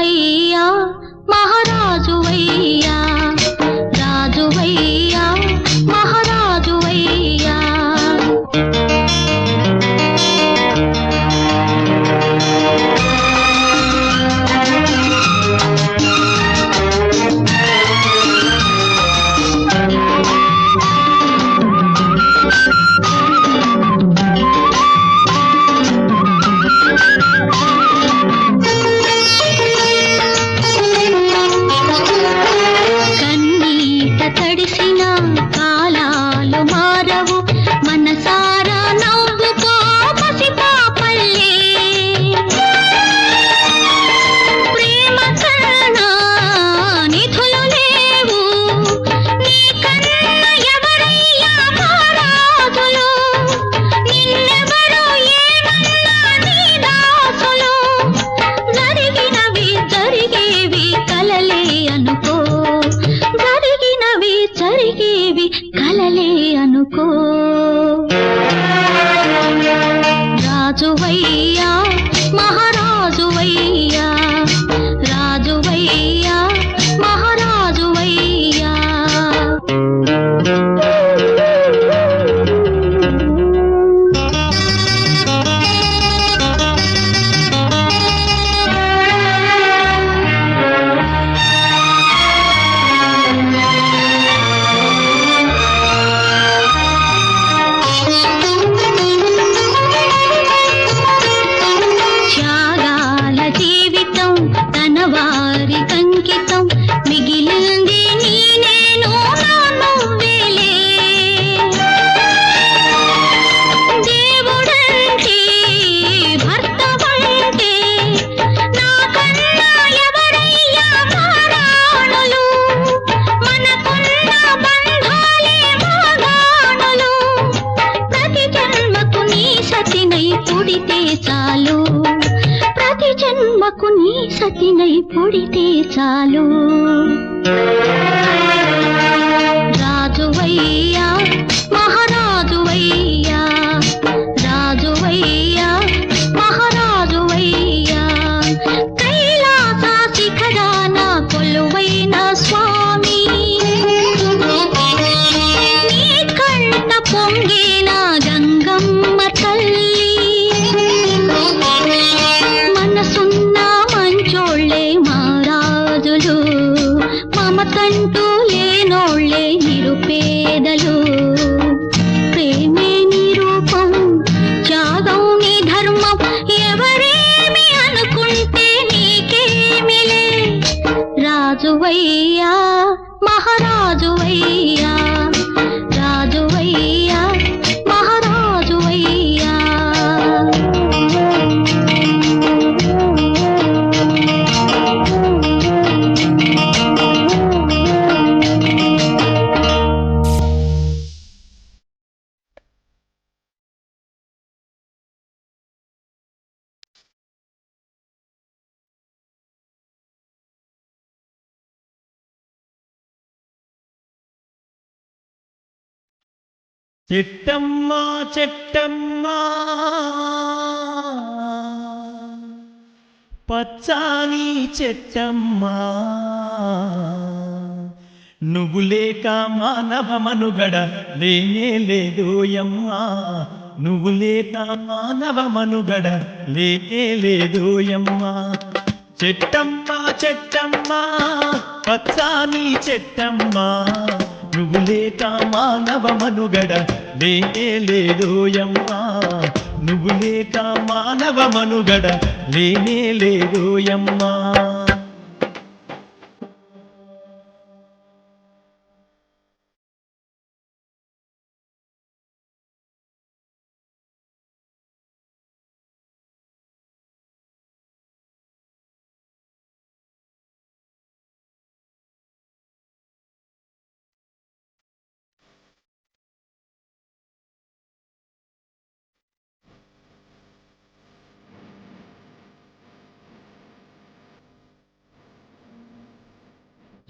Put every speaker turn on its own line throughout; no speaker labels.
రామయ్యా మహారాజువయ్యా మహారాజులు మమతంటూ లేనోళ్ళే నిరుపేదలు. ప్రేమే నీ రూపం త్యాగం నీ ధర్మం ఎవరేమి అనుకుంటే నీకేమిలే? రాజువయ్యా మహారాజువయ్యా
చిట్టమ్మా చెట్టమ్మా. పచ్చాని చెట్టమ్మా. నువ్వు లేక మానవ మనుగడ లేనే లేదోయమ్మా నువ్వు లేక మానవ మనుగడ లేనే లేదోయమ్మా చెట్టమ్మా చెట్టమ్మా. పచ్చాని చెట్టమ్మా. నువ్వు లేక మానవ మనుగడ లేనే లేదోయమ్మా నువ్వు లేక మానవ మనుగడ లేనే లేదోయమ్మా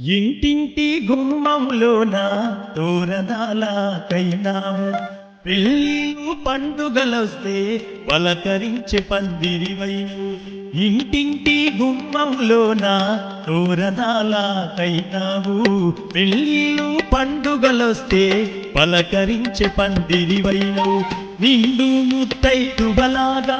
ఇంటింటి గుమ్మంలోన తోరణాలకైనాము పెళ్ళిళ్ళు పండుగలొస్తే పలకరించే పందిరివై ఇంటింటి గుమ్మంలోన తోరణాలకైనావు. పెళ్ళిళ్ళు పండుగలొస్తే పలకరించే పందిరివైనవు నిండు ముత్తైదుబలాగా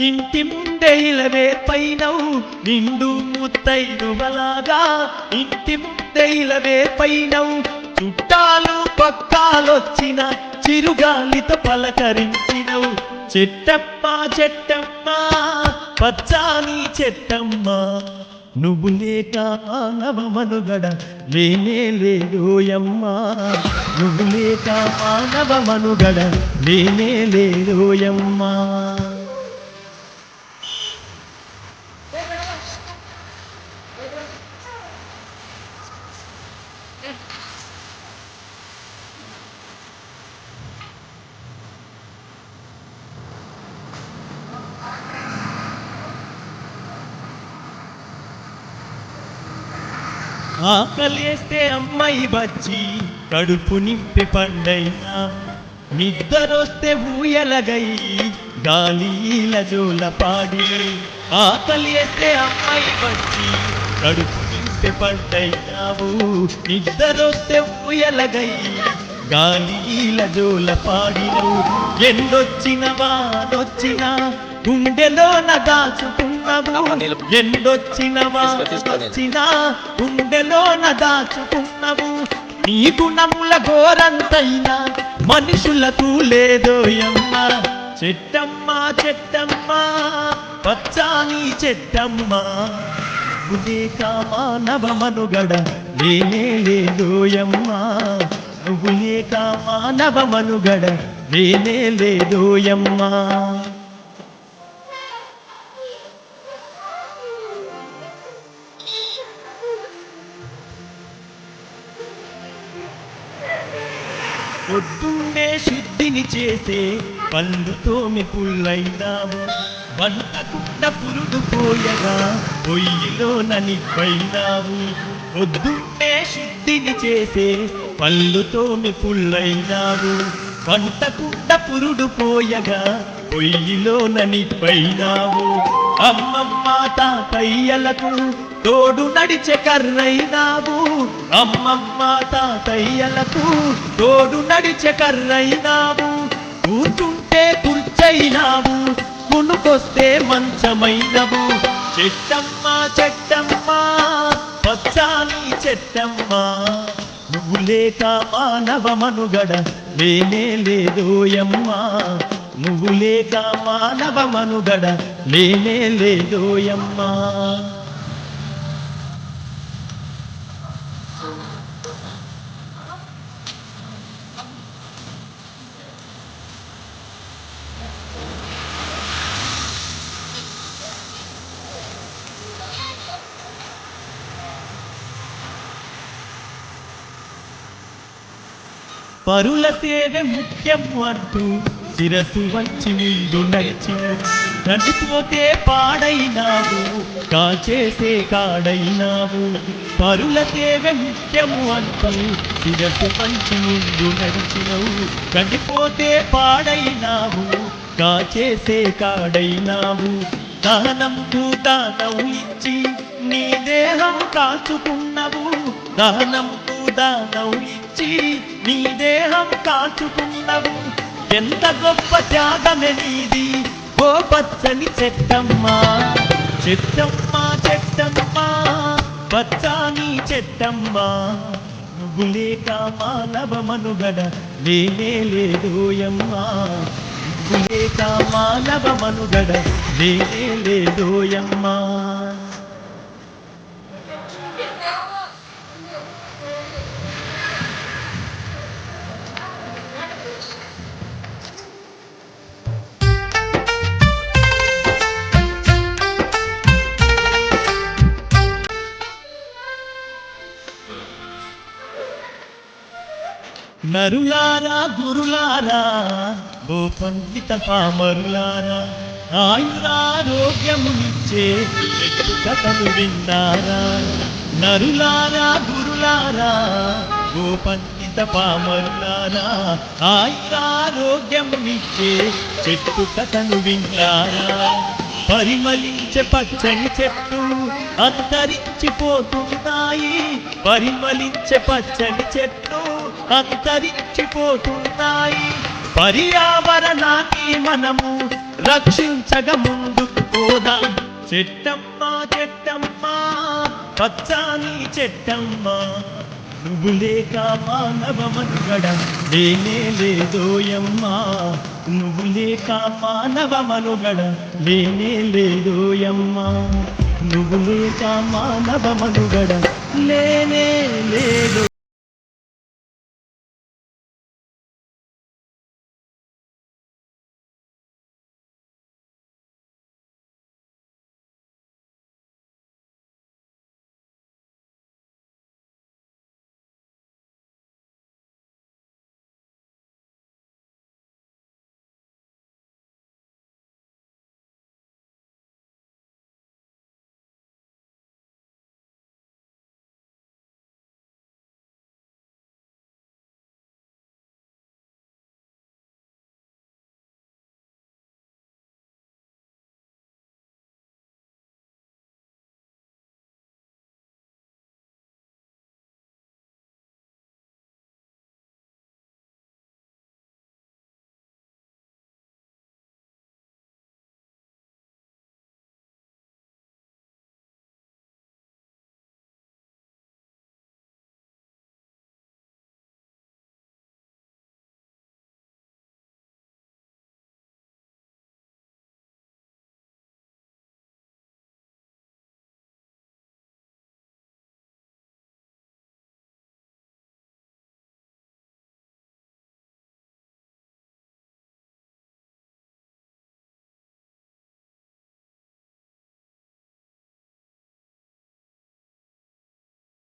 ఇంటి ముందే ఇలవేర్పైనవు నిండు ముత్తైదుబలాగా ఇంటి ముందే ఇలవేర్పైనవు చుట్టాలు పక్కాలొచ్చిన చిరుగాలితో పలకరించినవు. చెట్టమ్మ చెట్టమ్మ పచ్చాని చెట్టమ్మ. నువ్వు లేక మానవ మనుగడ లేనే లేదోయమ్మా నువ్వు లేక మానవ మనుగడ లేనే లేదోయమ్మా ఆకలేస్తే అమ్మాయి బచ్చి కడుపు నింపి పండైనా. నిద్రొస్తే ఊయలగై గాలిల జోల పాడి. ఆకలేస్తే అమ్మాయి బచ్చి కడుపు నింపి పండైనావు. నిద్రొస్తే ఊయలగై గాలిల జోల పాడినవు ఎండొచ్చిన వానొచ్చినా గుండెలోన దాచుకున్నవు ఎండొచ్చిన వానొచ్చినా గుండెలోన దాచుకున్నవు నీ గుణముల ఘోరంతైనా మనుషులకు లేదోయమ్మ చెట్టమ్మా చెట్టమ్మా పచ్చాని చెట్టమ్మా. లేక మానవ మనుగడ లేనే లేదోయమ్మా. నువ్వు లేక మానవ మనుగడ లేనే లేదోయమ్మా పొద్దున్నే శుద్ధిని చేసే పళ్ళుతో మీ పుల్లైనావు వంటకుండ పురుడు పోయగా పొయ్యిలో ననిపైనావు పొద్దున్నే శుద్ధిని చేసే పళ్ళుతోమి పుల్లైనావు. వంటకుండ పురుడు పోయగా పొయ్యిలో ననిపైనావు అమ్మమ్మ తాతయ్యలకు తోడు నడిచే కర్రైనావు. అమ్మమ్మ తాతయ్యలకు తోడు నడిచే కర్రైనావు. కూర్చుంటే కూర్చైనావు. కునుకొస్తే మంచమైనవు. చెట్టమ్మ చెట్టమ్మ పచ్చాని చెట్టమ్మ. నువ్వు లేక మానవ మనుగడ లేనే లేదోయమ్మా నువ్వు లేక మానవ మనుగడ లేనే లేదోయమ్మా పరుల సేవ ముఖ్యం అంటూ శిరసు వచ్చి ముందు నడిచి నడిపోతే పాడైనావు కాచేసే కాడైనావు. పరుల సేవ ముఖ్యము అంటూ శిరసు వంచి ముందు నడిచినవు కండిపోతే పాడైనావు కాచేసే కాడైనావు. దానంకు దానవు ఇచ్చి నీ దేహం కాచుకున్నవు దానంకు దానవు ఇచ్చి నీ దేహం కాచుకున్నవు. ఎంత గొప్ప త్యాగమే నీది ఓ పచ్చని చెట్టమ్మా. చెట్టమ్మా చెట్టమ్మా పచ్చాని చెట్టమ్మా. నువ్వు లేక మానవ మనుగడ నేనే లేదోయమ్మా నువ్వు లేక మానవ మనుగడ నేనే లేదోయమ్మా నరులారా గురులారా ఓ పండిత పామరులారా ఆయురారోగ్యమునిచ్చే కథలు విన్నారా నరులారా గురులారా ఓ పండిత పామరులారా ఆయురారోగ్యమునిచ్చే చెట్టు కథను విన్నారా పరిమళించే పచ్చని చెట్టు అంతరించిపోతున్నాయి. పరిమళించే పచ్చని చెట్టు అంతరించిపోతున్నాయి పర్యావరణాన్ని మనము రక్షించగ ముందుకు పోదాం. చెట్టమ్మా చెట్టమ్మా పచ్చాని చెట్టమ్మా నువ్వు లేక మానవ మనుగడ లేనే లేదోయమ్మా నువ్వు లేక మానవ మనుగడ లేనే లేదోయమ్మా నువ్వు లేక మానవ మనుగడ లేనే లేదు